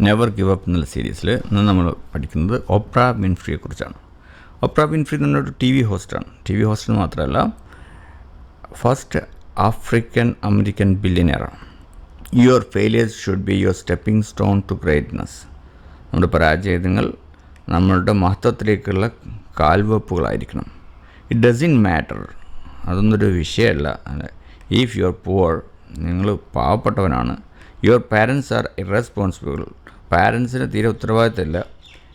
Never give up എന്നുള്ള സീരീസിൽ ഇന്ന് നമ്മൾ പഠിക്കുന്നത് ഒപ്ര വിൻഫ്രിയെ കുറിച്ചാണ്. ഒപ്ര എന്ന് പറഞ്ഞൊരു ടി വി ഹോസ്റ്റാണ് ടി വി ഹോസ്റ്റ് മാത്രമല്ല first African American ബില്യനെയറാണ് your failures should be your stepping stone to greatness നമ്മുടെ പരാജയങ്ങൾ നമ്മളുടെ മഹത്വത്തിലേക്കുള്ള കാൽവെപ്പുകളായിരിക്കണം. ഇറ്റ് ഡസിൻ മാറ്റർ അതൊന്നൊരു വിഷയമല്ല. ഈഫ് യു ആർ പുവർ നിങ്ങൾ പാവപ്പെട്ടവനാണ്. യുവർ പാരൻസ് ആർ ഇറസ്പോൺസിബിൾ പാരൻസിന് തീരെ ഉത്തരവാദിത്തമില്ല.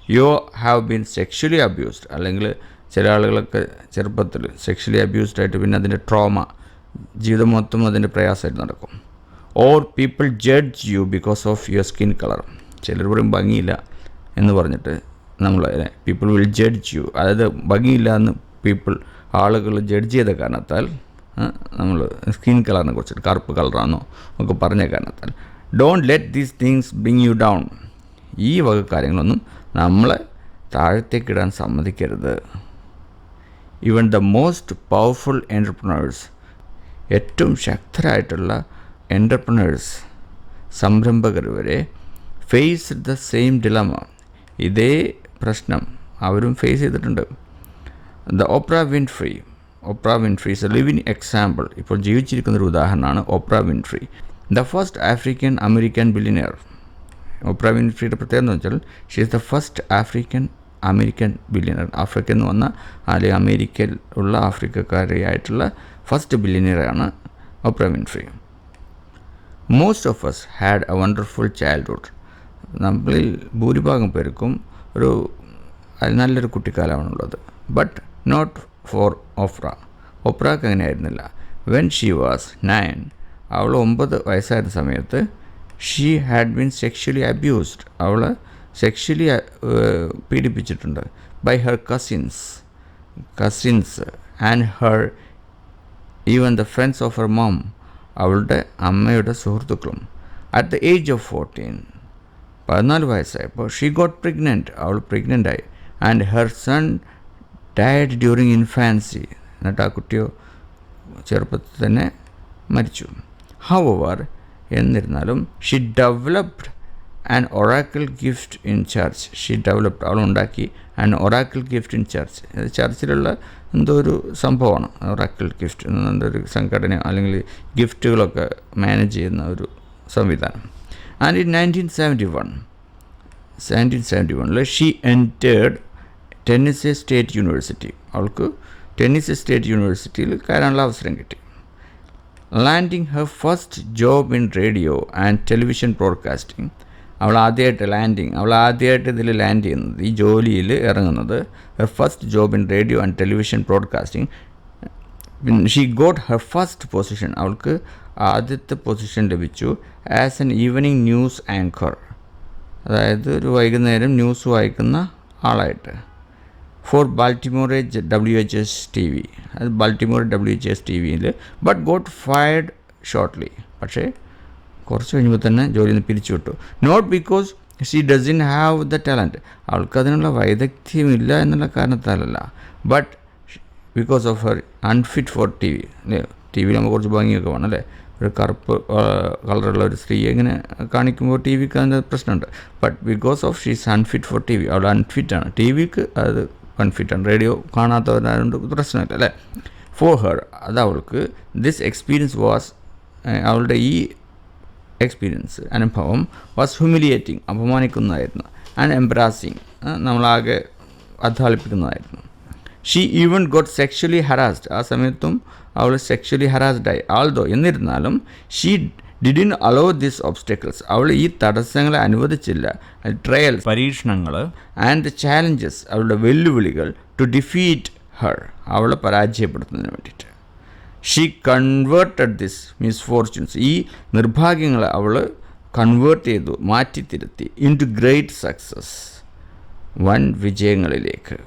You have been sexually abused. അല്ലെങ്കിൽ ചില ആളുകളൊക്കെ ചെറുപ്പത്തിൽ സെക്ഷലി അബ്യൂസ്ഡ് ആയിട്ട് പിന്നെ അതിന്റെ ട്രോമ ജീവിതം മൊത്തം അതിന്റെ പ്രയാസമായിട്ട് നടക്കും. Or people judge you because of your skin colour. ചിലർ പറയും ഭംഗിയില്ല എന്ന് പറഞ്ഞിട്ട് നമ്മൾ പീപ്പിൾ വിൽ ജഡ്ജ് യു. അതായത് ഭംഗിയില്ല എന്ന് പീപ്പിൾ ആളുകൾ ജഡ്ജ് ചെയ്ത കാരണത്താൽ നമ്മൾ സ്കിൻ കളറിനെ കുറിച്ചിട്ട് കറുപ്പ് കളറാണോ ഒക്കെ പറഞ്ഞ കാരണത്താൽ. Don't let these things bring you down. ഈ വക കാര്യങ്ങളൊന്നും നമ്മളെ താഴത്തേക്കിടാൻ സമ്മതിക്കരുത്. Even the most powerful entrepreneurs ഏറ്റവും ശക്തരായിട്ടുള്ള എന്റർപ്രണേഴ്സ് സംരംഭകർ വരെ ഫേസ് ദ സെയിം ഡിലമ ഇതേ പ്രശ്നം അവരും ഫേസ് ചെയ്തിട്ടുണ്ട്. The Oprah Winfrey Oprah Winfrey is a living example ഇപ്പോൾ ജീവിച്ചിരിക്കുന്ന ഒരു ഉദാഹരണമാണ് Oprah Winfrey the first African American billionaire Oprah വിൻഫ്രിയുടെ പ്രത്യേകത എന്ന് വെച്ചാൽ she is the first African American billionaire ആഫ്രിക്കയിൽ നിന്ന് വന്ന അല്ലെങ്കിൽ അമേരിക്കയിൽ ഉള്ള ആഫ്രിക്കക്കാരിയായിട്ടുള്ള first ബില്യനിയറാണ് Oprah Winfrey most of us had a wonderful childhood നമ്മളിൽ ഭൂരിഭാഗം പേർക്കും ഒരു നല്ലൊരു കുട്ടിക്കാലമാണുള്ളത്. ബട്ട് നോട്ട് ഫോർ ഒഫ്ര ഒപ്രാക്ക് അങ്ങനെയായിരുന്നില്ല. വെൻ ഷീ വാസ് നയൻ അവൾ ഒമ്പത് വയസ്സായ സമയത്ത് she had been sexually abused അവൾ sexually പീഡിപ്പിച്ചിട്ടുണ്ട്. By her cousins cousins and her even the friends of her mum അവളുടെ അമ്മയുടെ സുഹൃത്തുക്കളും. At the age of fourteen പതിനാല് വയസ്സായപ്പോൾ ഷീ ഗോട്ട് പ്രഗ്നന്റ് അവൾ പ്രഗ്നന്റ് ആയി. And her son died during infancy എന്നിട്ട് ആ കുട്ടിയോ ചെറുപ്പത്തിൽ തന്നെ മരിച്ചു. ഹൗ ഓവർ എന്നിരുന്നാലും she developed an oracle gift in church she developed അവൾ ഉണ്ടാക്കി an oracle gift in church ചർച്ചിലുള്ള എന്തോ ഒരു സംഭവമാണ്. ഒറാക്കിൾ ഗിഫ്റ്റ് എന്തോ ഒരു സംഘടന അല്ലെങ്കിൽ ഗിഫ്റ്റുകളൊക്കെ മാനേജ് ചെയ്യുന്ന ഒരു സംവിധാനം. And in nineteen seventy one nineteen seventy വണ്ണിൽ she entered Tennessee State University അവൾക്ക് ടെന്നിസ് സ്റ്റേറ്റ് യൂണിവേഴ്സിറ്റിയിൽ കയറാനുള്ള അവസരം കിട്ടി. Landing her first job in radio and television broadcasting അവൾ ആദ്യമായിട്ട് ലാൻഡിങ് അവൾ ആദ്യമായിട്ട് ഇതിൽ ലാൻഡ് ചെയ്യുന്നത് ഈ ജോലിയിൽ ഇറങ്ങുന്നത് her first job in radio and television broadcasting she got her first position അവൾക്ക് ആദ്യത്തെ പൊസിഷൻ ലഭിച്ചു as an evening news anchor അതായത് ഒരു വൈകുന്നേരം ന്യൂസ് വായിക്കുന്ന ആളായിട്ട്. For Baltimore's W H S T V. അത് Baltimore W H S T വിയിൽ. ബട്ട് ഗോട്ട് ഫയർഡ് ഷോർട്ട്ലി പക്ഷേ കുറച്ച് കഴിയുമ്പോൾ തന്നെ ജോലിയിൽ നിന്ന് പിരിച്ചു വിട്ടു. Not because she doesn't have the talent അവൾക്ക് അതിനുള്ള വൈദഗ്ധ്യമില്ല എന്നുള്ള കാരണത്താലല്ല. But because of her unfit for T V. അല്ലേ? ടി വിയിൽ നമുക്ക് കുറച്ച് ഭംഗിയൊക്കെ വേണം അല്ലേ? ഒരു കറുപ്പ് കളറുള്ള ഒരു സ്ത്രീ ഇങ്ങനെ കാണിക്കുമ്പോൾ ടി വിക്ക് അതിന്റെ പ്രശ്നമുണ്ട്. But because of she's unfit for T V. അവൾ അൺഫിറ്റാണ് ടി വിക്ക് അത് അൺഫിറ്റാണ് റേഡിയോ കാണാത്തവരായതുകൊണ്ട് പ്രശ്നമില്ല അല്ലേ? ഫോർ ഹർ അത് അവൾക്ക് ദിസ് എക്സ്പീരിയൻസ് വാസ് അവളുടെ ഈ എക്സ്പീരിയൻസ് അനുഭവം വാസ് ഹ്യൂമിലിയേറ്റിംഗ് അപമാനിക്കുന്നതായിരുന്നു ആൻഡ് എംബ്രാസിങ് നമ്മളാകെ അധ്വാളിപ്പിക്കുന്നതായിരുന്നു she even got sexually harassed ആ സമയത്തും അവൾ സെക്ഷലി ഹറാസ്ഡായി ആൾദോ എന്നിരുന്നാലും she didn't allow this obstacles അവൾ ഈ തടസ്സങ്ങളെ അനുവദിച്ചില്ല. ട്രയൽ പരീക്ഷണങ്ങൾ ആൻഡ് ചാലഞ്ചസ് അവളുടെ വെല്ലുവിളികൾ ടു ഡിഫീറ്റ് ഹർ അവളെ പരാജയപ്പെടുത്തുന്നതിന് വേണ്ടിയിട്ട്. ഷീ കൺവേർട്ടഡ് ദിസ് മിസ്ഫോർച്യൂൺസ് ഈ നിർഭാഗ്യങ്ങളെ അവൾ കൺവേർട്ട് ചെയ്തു മാറ്റിത്തിരുത്തി ഇൻ ടു ഗ്രേറ്റ് സക്സസ് വൻ വിജയങ്ങളിലേക്ക്.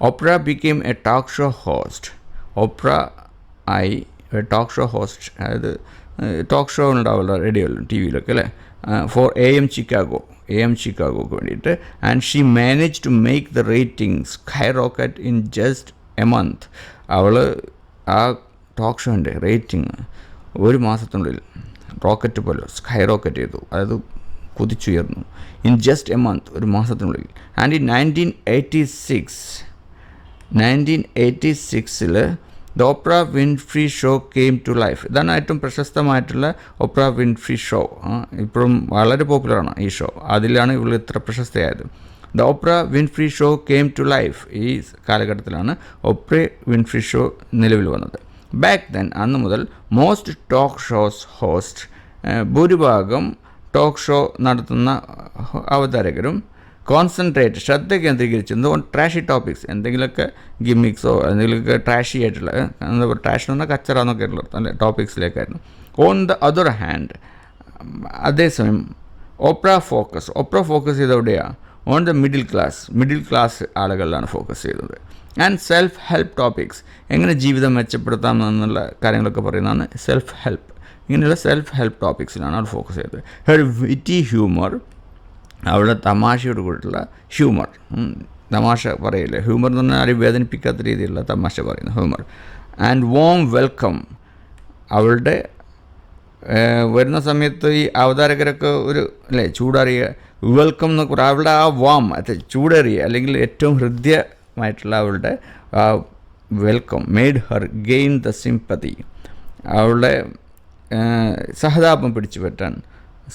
Oprah became a talk show host Oprah ആയി ടോക്ക് ഷോ ഹോസ്റ്റ് അതായത് ടോക്ക് ഷോ ഉണ്ടാവില്ല റേഡിയോയിലും ടി വിയിലൊക്കെ അല്ലേ? For A M Chicago A M ചിക്കാഗോക്ക് വേണ്ടിയിട്ട്. And she manage to make the rating skyrocket in just a month അവൾ ആ talk ഷോന്റെ rating ഒരു മാസത്തിനുള്ളിൽ റോക്കറ്റ് പോലെ സ്കൈ റോക്കറ്റ് ചെയ്തു. അതായത് കുതിച്ചുയർന്നു. ഇൻ ജസ്റ്റ് എ മന്ത് ഒരു മാസത്തിനുള്ളിൽ. And in nineteen eighty six nineteen eighty സിക്സിൽ the Oprah Winfrey show came to life ഇതാണ് ഏറ്റവും പ്രശസ്തമായിട്ടുള്ള ഓപ്ര വിൻഫ്രി ഷോ ഇപ്പോഴും വളരെ പോപ്പുലറാണ് ഈ ഷോ അതിലാണ് ഇവൾ ഇത്ര പ്രശസ്തയായത്. The Oprah Winfrey show came to life ഈ കാലഘട്ടത്തിലാണ് ഒപ്ര വിൻഫ്രി ഷോ നിലവിൽ വന്നത്. ബാക്ക് ദെൻ അന്ന് മുതൽ മോസ്റ്റ് ടോക്ക് ഷോസ് ഹോസ്റ്റ് ഭൂരിഭാഗം ടോക്ക് ഷോ നടത്തുന്ന അവതാരകരും കോൺസെൻട്രേറ്റ് ശ്രദ്ധ കേന്ദ്രീകരിച്ച് ഓൺ ട്രാഷി ടോപ്പിക്സ് എന്തെങ്കിലുമൊക്കെ ഗിമ്മിക്സോ എന്തെങ്കിലുമൊക്കെ ട്രാഷി ആയിട്ടുള്ള എന്താ പറയുക ട്രാഷ് എന്ന് പറഞ്ഞാൽ കച്ചറ എന്നൊക്കെ ഉള്ള അല്ലെ ടോപ്പിക്സിലേക്കായിരുന്നു ഓൺ ദ അതർ ഹാൻഡ് അതേസമയം ഓപ്ര ഫോക്കസ് ഓപ്ര ഫോക്കസ് ചെയ്ത് എവിടെയാണ് on the middle class middle class ആളുകളിലാണ് focus ചെയ്തത്. ആൻഡ് സെൽഫ് ഹെൽപ്പ് ടോപ്പിക്സ് എങ്ങനെ ജീവിതം മെച്ചപ്പെടുത്താം എന്നുള്ള കാര്യങ്ങളൊക്കെ പറയുന്നതാണ് സെൽഫ് ഹെൽപ്പ് ഇങ്ങനെയുള്ള സെൽഫ് ഹെൽപ്പ് ടോപ്പിക്സിലാണ് അവർ ഫോക്കസ് ചെയ്തത്. ഹെർ വിറ്റി ഹ്യൂമർ അവളുടെ തമാശയോട് കൂടിയിട്ടുള്ള ഹ്യൂമർ. തമാശ പറയില്ല? ഹ്യൂമർ എന്ന് പറഞ്ഞാൽ ആരും വേദനിപ്പിക്കാത്ത രീതിയിലുള്ള തമാശ പറയുന്ന ഹ്യൂമർ. ആൻഡ് വോം വെൽക്കം അവളുടെ വരുന്ന സമയത്ത് ഈ അവതാരകരൊക്കെ ഒരു അല്ലേ ചൂടറിയ വെൽക്കം എന്ന് പറയും അവളുടെ ആ വാം അതെ ചൂടറിയ അല്ലെങ്കിൽ ഏറ്റവും ഹൃദ്യമായിട്ടുള്ള അവളുടെ welcome made her gain the sympathy അവളുടെ സഹതാപം പിടിച്ചു പറ്റാൻ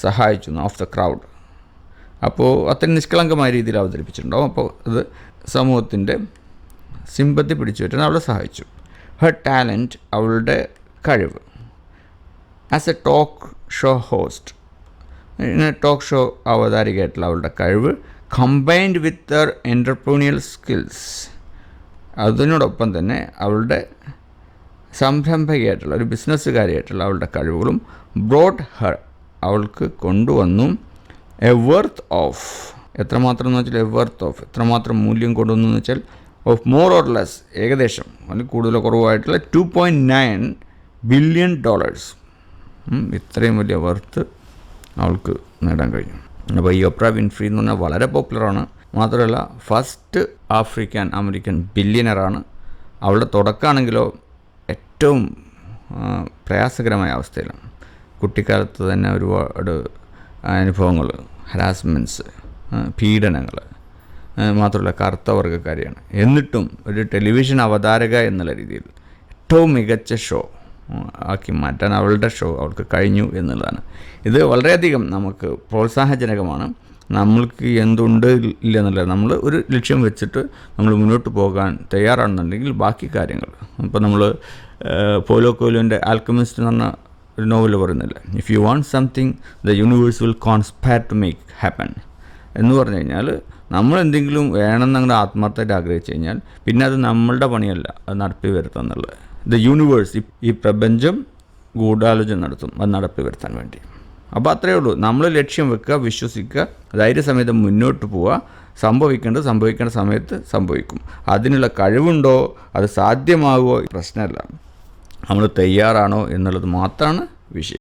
സഹായിച്ചു ഓഫ് ദ ക്രൗഡ് അപ്പോൾ അത്രയും നിഷ്കളങ്കമായ രീതിയിൽ അവതരിപ്പിച്ചിട്ടുണ്ടാവും അപ്പോൾ അത് സമൂഹത്തിന്റെ സിമ്പത്തി പിടിച്ചു പറ്റാൻ അവളെ സഹായിച്ചു. ഹർ ടാലന്റ് അവളുടെ കഴിവ്. As a talk show host ഇങ്ങനെ ടോക്ക് ഷോ അവതാരികയായിട്ടുള്ള അവളുടെ കഴിവ് കമ്പൈൻഡ് വിത്ത് അവർ എന്റർപ്രീനിയൽ സ്കിൽസ് അതിനോടൊപ്പം തന്നെ അവളുടെ സംരംഭകയായിട്ടുള്ള ഒരു ബിസിനസ്സുകാരിയായിട്ടുള്ള അവളുടെ കഴിവുകളും ബ്രോഡ് ഹർ അവൾക്ക് കൊണ്ടുവന്നു. എ വർത്ത് ഓഫ് എത്രമാത്രം എന്ന് വെച്ചാൽ എ വർത്ത് ഓഫ് എത്രമാത്രം മൂല്യം കൊടുക്കുന്നു എന്ന് വെച്ചാൽ ഓഫ് മോർ ഓർ ലെസ് ഏകദേശം അല്ലെങ്കിൽ കൂടുതലോ കുറവായിട്ടുള്ള two point nine billion dollars ഇത്രയും വലിയ വർത്ത് അവൾക്ക് നേടാൻ കഴിഞ്ഞു. അപ്പോൾ ഈ ഒപ്ര വിൻഫ്രി എന്ന് പറഞ്ഞാൽ വളരെ പോപ്പുലറാണ് മാത്രമല്ല ഫസ്റ്റ് ആഫ്രിക്കൻ അമേരിക്കൻ ബില്യനറാണ് അവളുടെ തുടക്കമാണെങ്കിലോ ഏറ്റവും പ്രയാസകരമായ അവസ്ഥയിലാണ്. കുട്ടിക്കാലത്ത് തന്നെ ഒരുപാട് അനുഭവങ്ങൾ ഹരാസ്മെന്റ്സ് പീഡനങ്ങൾ മാത്രമല്ല കറുത്ത വർഗക്കാരിയാണ് എന്നിട്ടും ഒരു ടെലിവിഷൻ അവതാരക എന്നുള്ള രീതിയിൽ ഏറ്റവും മികച്ച ഷോ ആക്കി മാറ്റാൻ അവളുടെ ഷോ അവൾക്ക് കഴിഞ്ഞു എന്നുള്ളതാണ്. ഇത് വളരെയധികം നമുക്ക് പ്രോത്സാഹജനകമാണ്. നമ്മൾക്ക് എന്തുണ്ട് ഇല്ല എന്നുള്ളത് നമ്മൾ ഒരു ലക്ഷ്യം വെച്ചിട്ട് നമ്മൾ മുന്നോട്ട് പോകാൻ തയ്യാറാണെന്നുണ്ടെങ്കിൽ ബാക്കി കാര്യങ്ങൾ. ഇപ്പോൾ നമ്മൾ പോലോ കോലുവിന്റെ ആൽക്കമിസ്റ്റ് എന്ന് പറഞ്ഞ ഒരു നോവൽ പറയുന്നില്ല. If you want something the universe will conspire to make happen എന്ന് പറഞ്ഞു കഴിഞ്ഞാൽ നമ്മൾ എന്തെങ്കിലും വേണമെന്ന് അങ്ങനെ ആത്മാർത്ഥമായിട്ട് ആഗ്രഹിച്ചു കഴിഞ്ഞാൽ പിന്നെ അത് നമ്മളുടെ പണിയല്ല അത് നടപ്പി വരുത്തുക എന്നുള്ളത്. ദ യൂണിവേഴ്സ് ഈ പ്രപഞ്ചം ഗൂഢാലോചന നടത്തും അത് നടപ്പി വരുത്താൻ വേണ്ടി. അപ്പോൾ അത്രയേ ഉള്ളൂ. നമ്മൾ ലക്ഷ്യം വെക്കുക വിശ്വസിക്കുക ധൈര്യസമേതം മുന്നോട്ട് പോവുക. സംഭവിക്കേണ്ടത് സംഭവിക്കേണ്ട സമയത്ത് സംഭവിക്കും. അതിനുള്ള കഴിവുണ്ടോ അത് സാധ്യമാകുമോ പ്രശ്നമല്ല. നമ്മൾ തയ്യാറാണോ എന്നുള്ളത് മാത്രമാണ് വിഷയം.